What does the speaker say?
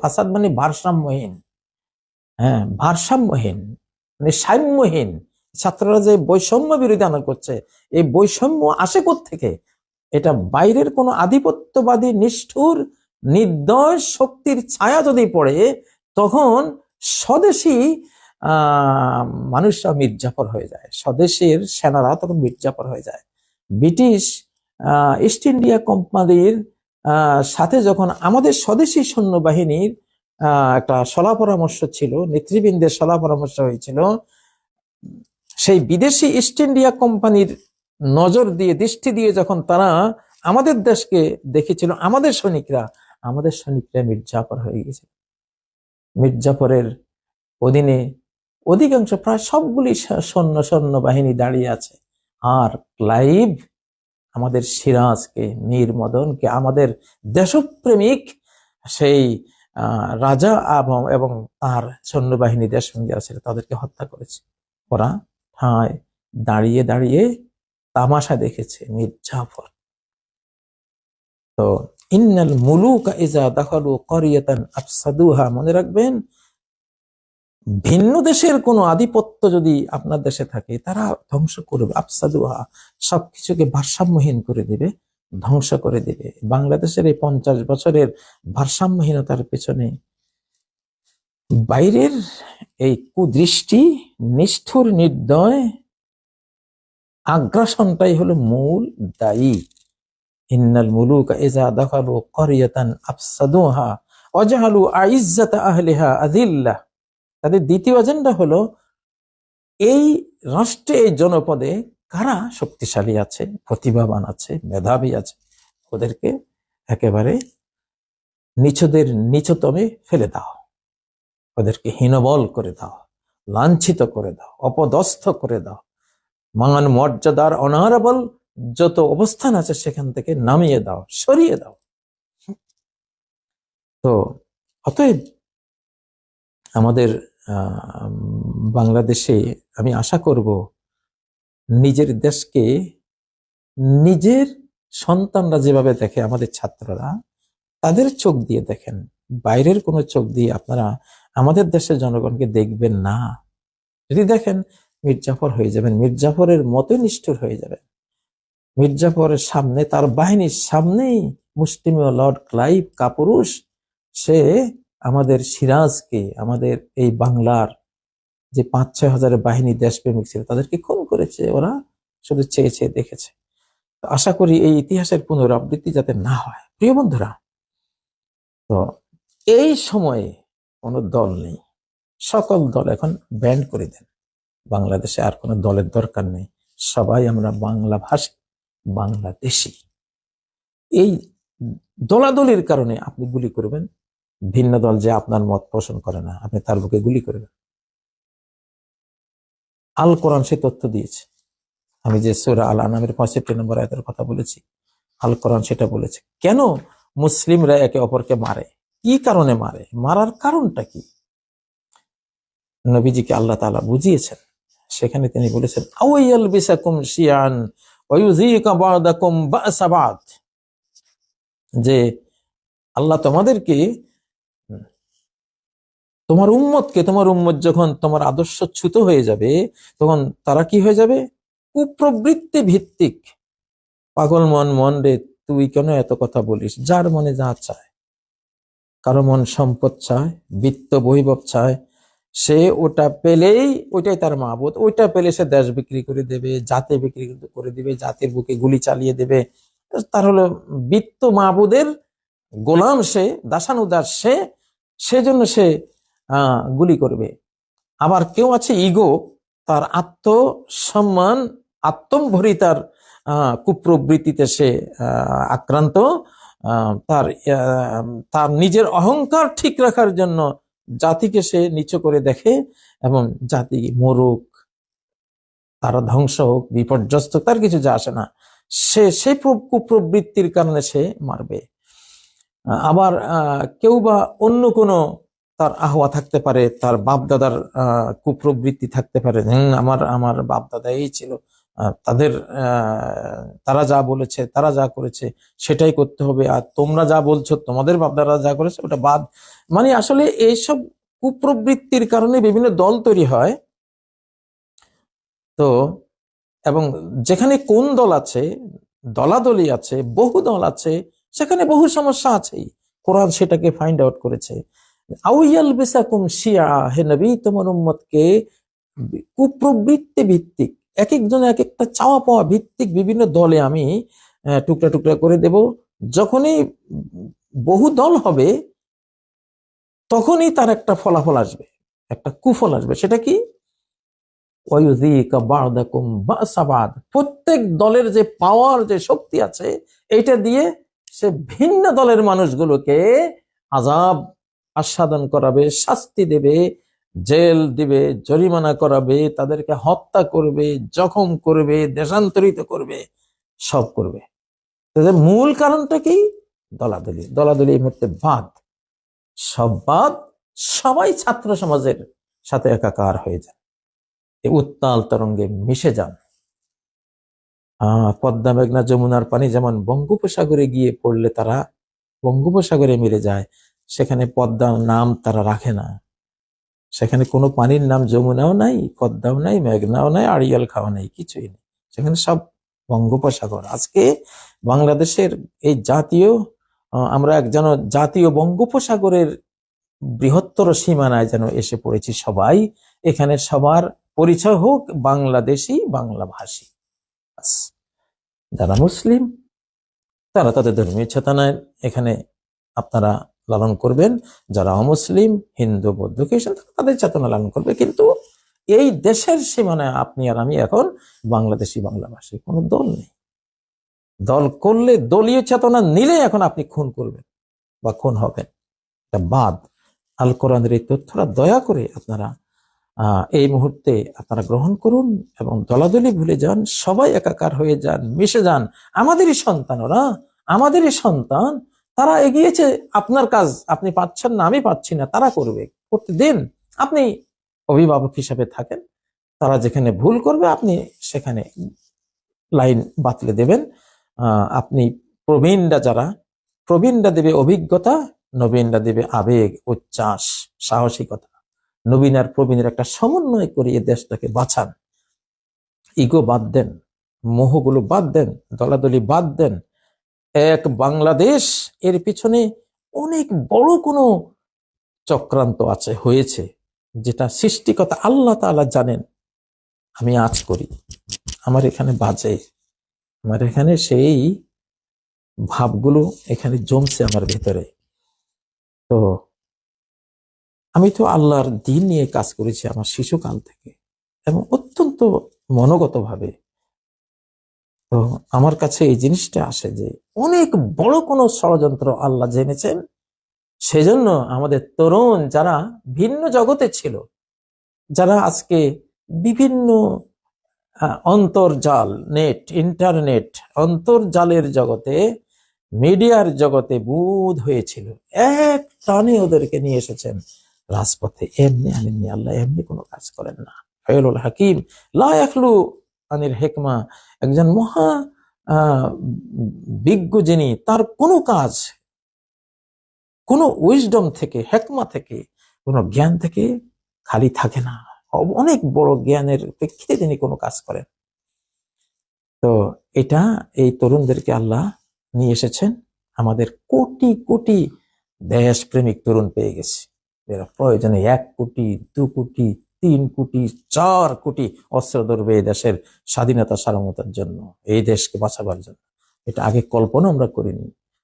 ফাসাদ মানে ভারসাম্যহীন। হ্যাঁ ভারসাম্যহীন মানে সাম্যহীন। ছাত্ররা যে বৈষম্য বিরোধী আন্দোলন করছে, এই বৈষম্য আসে থেকে এটা বাইরের কোনো আধিপত্যবাদী, নিষ্ঠুর, নির্দয় শক্তির ছায়া যদি পড়ে, তখন স্বদেশী মানুষরা মির্জাফর হয়ে যায়। স্বদেশের সেনারা তখন মির্জাফর হয়ে যায়। ব্রিটিশ ইস্ট ইন্ডিয়া কোম্পানির সাথে যখন আমাদের স্বদেশী সৈন্যবাহিনীর একটা সলা পরামর্শ ছিল, নেতৃবৃন্দের সলা পরামর্শ হয়েছিল, সেই বিদেশি ইস্ট ইন্ডিয়া কোম্পানির নজর দিয়ে, দৃষ্টি দিয়ে যখন তারা আমাদের দেশকে দেখেছিল, আমাদের সৈনিকরা আমাদের সৈনিকরা মির্জাফর হয়ে গেছে। মির্জাফরের অধীনে অধিকাংশ প্রায় সবগুলি সৈন্য সৈন্য বাহিনী দাঁড়িয়ে আছে। আর ক্লাইভ আমাদের সিরাজকে মীর মদনকে আমাদের দেশপ্রেমিক সেই রাজা এবং এবং তার সৈন্যবাহিনী দেশবন্দী আছে তাদেরকে হত্যা করেছে। ওরা ঠায় দাঁড়িয়ে দাঁড়িয়ে তামাশা দেখেছে মীর জাফর। তো, ইন্নাল মুলুকা ইজা দাখালু করিয়াতান আফসাদুহা মনে রাখবেন ভিন্ন দেশের কোনো আধিপত্য যদি আপনার দেশে থাকে, তারা ধ্বংস করবে, আফসাদুহা সবকিছুকে ভারসাম্যহীন করে দিবে, ধ্বংস করে দিবে। বাংলাদেশের এই পঞ্চাশ বছরের ভারসাম্যহীনতার পেছনে বাইরের এই কুদৃষ্টি, নিষ্ঠুর নির্দয়, আগ্রাসনটাই হলো মূল দায়ী। ইন্নাল মুলুক ইজা দাখালু করিয়াতান আফসাদুহা অজাহালু আইজ্জাত আহলিহা আযিল্লাহ। তাদের দ্বিতীয় এজেন্ডা হলো এই রাষ্ট্রে, এই জনপদে কারা শক্তিশালী আছে, প্রতিভাবান আছে, মেধাবী আছে, ওদেরকে একেবারে নিচদের নিচতমে ফেলে দাও। ওদেরকে হীনবল করে দাও, লাঞ্ছিত করে দাও, অপদস্থ করে দাও। মান মর্যাদার অনারেবল যত অবস্থান আছে সেখান থেকে নামিয়ে দাও, সরিয়ে দাও। তো অতএব আমাদের বাংলাদেশে আমি আশা করব নিজের দেশকে নিজের সন্তানরা যেভাবে দেখে আমাদের ছাত্ররা, তাদের চোখ দিয়ে দেখেন। বাইরের কোনো চোখ দিয়ে আপনারা আমাদের দেশের জনগণকে দেখবেন না। যদি দেখেন মির্জাফর হয়ে যাবেন। মির্জাফরের মতো নিষ্ঠুর হয়ে যাবেন। মির্জাফরের সামনে, তার বাহিনীর সামনেই মুসলিমীয় লর্ড ক্লাইভ কাপুরুষ, সে আমাদের সিরাজকে, আমাদের এই বাংলার যে পাঁচ ছয় হাজারের বাহিনী দেশপ্রেমিক ছিল, তাদেরকে খুন করেছে, ওরা শুধু চেয়ে চেয়ে দেখেছে। আশা করি এই ইতিহাসের পুনরাবৃত্তি যাতে না হয়। প্রিয় বন্ধুরা, তো এই সময়ে কোনো দল নেই। সকল দল এখন ব্যান্ড করে দেন। বাংলাদেশে আর কোনো দলের দরকার নেই। সবাই আমরা বাংলা ভাষী, বাংলাদেশি। এই দলাদলির কারণে আপনি গুলি করবেন ভিন্ন দল যে আপনার মত পোষণ করে না, আপনি তার বুকে গুলি করবেন আল কোরআন সে তথ্য দিয়েছে। আমি যে সুরা আল আনামের পঁয়ষট্টি নম্বর আয়াতের কথা বলেছি, আল কোরআন সেটা বলেছে। কেন মুসলিমরা একে অপরকে মারে? কি কারণে মারে? মারার কারণটা কি? নবীজিকে আল্লাহ তাআলা বুঝিয়েছেন। সেখানে তিনি বলেছেন শিয়ান যে আল্লাহ তোমাদেরকে তোমার উম্মতকে, তোমার উম্মত যখন তোমার আদর্শ চ্যুত হয়ে যাবে, তখন তারা কি হয়ে যাবে? কুপ্রবৃত্তি ভিত্তিক। পাগল মন মন রে, তুই কেন এত কথা বলিস? যার মনে যা চায়। কারও মন সম্পদ চায়, বৃত্ত বৈভব চায়, সে ওটা পেলেই ওইটাই তার মাহবুদ ওইটা পেলে সে দেশ বিক্রি করে দেবে, জাতে বিক্রি করে দিবে, জাতির বুকে গুলি চালিয়ে দেবে। তার হলো বিত্ত মাহবুদের গোলাম সে দাসানুদাস সে, সেজন্য সে গুলি করবে। আবার কেউ আছে ইগো তার আত্মসম্মান আত্মম্ভরি তার কুপ্রবৃত্তিতে সে আক্রান্ত। তার তার নিজের অহংকার ঠিক রাখার জন্য জাতিকে সে নিচু করে দেখে এবং জাতি মরুক, তারা ধ্বংস হোক, বিপর্যস্ত, তার কিছু যা আসে না, সে সেই কুপ্রবৃত্তির কারণে সে মারবে। আবার কেউ বা অন্য কোনো তার আহওয়া থাকতে পারে, তার বাপ দাদার কুপ্রবৃত্তি থাকতে পারে। আমার আমার বাপ দাদা এই ছিল তাদের তারা যা বলেছে, তারা যা করেছে, সেটাই করতে হবে। আর তোমরা যা বলছো, তোমাদের বাপদারা যা করেছে, ওটা বাদ। মানে আসলে এইসব কুপ্রবৃত্তির কারণে বিভিন্ন দল তৈরি হয়। তো, এবং যেখানে কোন দল আছে, দলাদলি আছে, বহু দল আছে, সেখানে বহু সমস্যা আছেই। কোরআন সেটাকে ফাইন্ড আউট করেছে। আউয়াল বেসাকুম শিয়া, হে নবী কুপ্রবৃত্তি ভিত্তিক এক একজন এক একটা চাওয়া পাওয়া ভিত্তিক বিভিন্ন দলে আমি টুকরা টুকরা করে দেব। যখনই বহু দল হবে, তখনই তার একটা ফলাফল আসবে, একটা কুফল আসবে। সেটা কি। প্রত্যেক দলের যে পাওয়ার যে শক্তি আছে এটা দিয়ে সে ভিন্ন দলের মানুষগুলোকে আজাব আস্বাদন করাবে, শাস্তি দেবে, জেল দিবে, জরিমানা করাবে, তাদেরকে হত্যা করবে, জখম করবে, দেশান্তরিত করবে, সব করবে। তাদের মূল কারণটা কি? দলাদলি। দলাদলি এই মুহূর্তে বাদ। সব বাদ, সবাই ছাত্র সমাজের সাথে একাকার হয়ে যায় এই উত্তাল তরঙ্গে মিশে যান। পদ্মা মেঘনা যমুনার পানি যেমন বঙ্গোপসাগরে গিয়ে পড়লে তারা বঙ্গোপসাগরে মিলে যায়। সেখানে পদ্মার নাম তারা রাখে না। সেখানে কোনো পানির নাম যমুনাও নাই, পদ্মাও নাই, মেঘনাও নাই, আড়িয়াল খাওয়া নেই, কিছুই নেই। সেখানে সব বঙ্গোপসাগর। আজকে বাংলাদেশের এই জাতীয় আমরা এক যেন জাতীয় বঙ্গোপসাগরের বৃহত্তর সীমানায় যেন এসে পড়েছি সবাই, এখানে সবার পরিচয় হোক, বাংলাদেশি বাংলা ভাষী যারা মুসলিম, তারা তাদের ধর্মীয় চেতনায় এখানে আপনারা লালন করবেন। যারা অমুসলিম, হিন্দু, বৌদ্ধ, খ্রিস্টান তাদের চেতনা লালন করবে। কিন্তু এই দেশের সীমানায় আপনি আর আমি এখন বাংলাদেশি, বাংলাভাষী, কোনো দল নেই। দল করলে দলীয় চেতনা নিলে এখন আপনি খুন করবেন বা খুন হবেন। এটা বাদ। আল কোরআনের এই তথ্যটা দয়া করে আপনারা এই মুহূর্তে আপনারা গ্রহণ করুন এবং দলাদলি ভুলে যান, সবাই একাকার হয়ে যান, মিশে যান। আমাদেরই সন্তান ওরা আমাদেরই সন্তান তারা এগিয়েছে, আপনার কাজ আপনি পাচ্ছেন না, আমি পাচ্ছি না, তারা করবে। করতে দিন, আপনি অভিভাবক হিসাবে থাকেন, তারা যেখানে ভুল করবে, আপনি সেখানে লাইন বাতলে দেবেন। আপনি প্রবীণরা যারা, প্রবীণরা দেবে অভিজ্ঞতা, নবীনরা দেবে আবেগ উচ্ছ্বাস সাহসিকতা। নবীন আর প্রবীণের একটা সমন্বয় করে দেশটাকে বাঁচান। ইগো বাদ দেন, মোহগুলো বাদ দেন, দলাদলি বাদ দেন এক বাংলাদেশ, এর পিছনে অনেক বড় কোনো চক্রান্ত আছে, হয়েছে, যেটা সৃষ্টিকতা আল্লাহ তাআলা জানেন। আমি আজ করি। আমার এখানে বাজে। আমার এখানে সেই ভাবগুলো এখানে জমছে আমার ভেতরে। তো আমি তো আল্লাহর দিন নিয়ে কাজ করেছি আমার শিশুকাল থেকে এবং অত্যন্ত মনোগতভাবে। তো আমার কাছে এই জিনিসটা আসে যে অনেক বড় কোনো ষড়যন্ত্র আল্লাহ জেনেছেন। সেজন্য আমাদের তরুণ যারা ভিন্ন জগতে ছিল, যারা আজকে বিভিন্ন অন্তর্জাল, নেট, ইন্টারনেট, অন্তর্জালের জগতে, মিডিয়ার জগতে বুধ হয়েছিল, এক টানে ওদেরকে নিয়ে এসেছেন। রাজপথে এমনি আনেননি আল্লাহ, এমনি কোনো কাজ করেন না। হাকিম, লা ইয়াখলু আনিল হেকমা, একজন মহা বিজ্ঞ যিনি, তার কোনো কাজ, কোনো উইজডম থেকে, হেকমা থেকে, কোনো জ্ঞান থেকে খালি থাকে না। অনেক বড় জ্ঞানের প্রেক্ষিতে তিনি কোনো কাজ করেন। তো এটা এই তরুণদেরকে আল্লাহ নিয়ে এসেছেন। আমাদের কোটি কোটি দেশপ্রেমিক তরুণ পেয়ে গেছে। এরা প্রয়োজনে এক কোটি, দু কোটি তিন কোটি, চার কোটি অস্ত্র ধরবে এই দেশের স্বাধীনতা সারমতার জন্য, এই দেশকে বাঁচাবার জন্য। এটা আগে কল্পনা আমরা করিনি।